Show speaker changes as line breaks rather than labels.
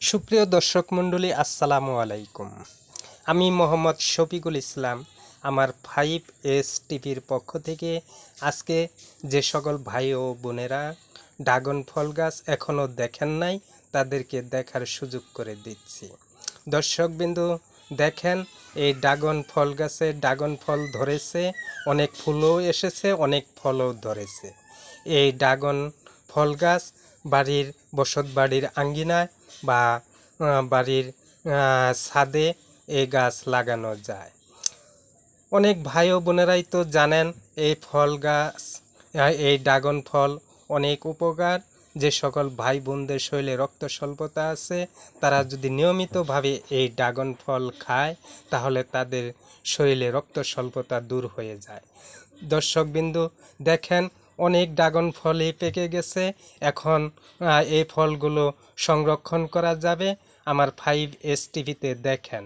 সুপ্রিয় দর্শক মণ্ডলী, আসসালামু আলাইকুম। আমি মোহাম্মদ শফিকুল ইসলাম, আমার ফাইভ এস টিভির পক্ষ থেকে। আজকে যে সকল ভাই ও বোনেরা ড্রাগন ফল গাছ এখনও দেখেন নাই, তাদেরকে দেখার সুযোগ করে দিচ্ছি। দর্শকবিন্দু, দেখেন, এই ড্রাগন ফল গাছে ড্রাগন ফল ধরেছে, অনেক ফুলও এসেছে, অনেক ফলও ধরেছে। এই ড্রাগন ফল গাছ বাড়ির, বসত বাড়ির আঙ্গিনায় বা বাড়ির ছাদে এই গাছ লাগানো যায়। অনেক ভাই ও বোনেরাই তো জানেন, এই ফল গাছ এই ড্রাগন ফল অনেক উপকার। যে সকল ভাই বোনদের শরীরে রক্ত স্বল্পতা আছে, তারা যদি নিয়মিতভাবে এই ড্রাগন ফল খায়, তাহলে তাদের শরীরে রক্ত স্বল্পতা দূর হয়ে যায়। দর্শকবিন্দু, দেখেন অনেক ড্রাগন ফলই পেকে গেছে। এখন এই ফলগুলো সংরক্ষণ করা যাবে। আমার ফাইভ এস টিভিতে দেখেন।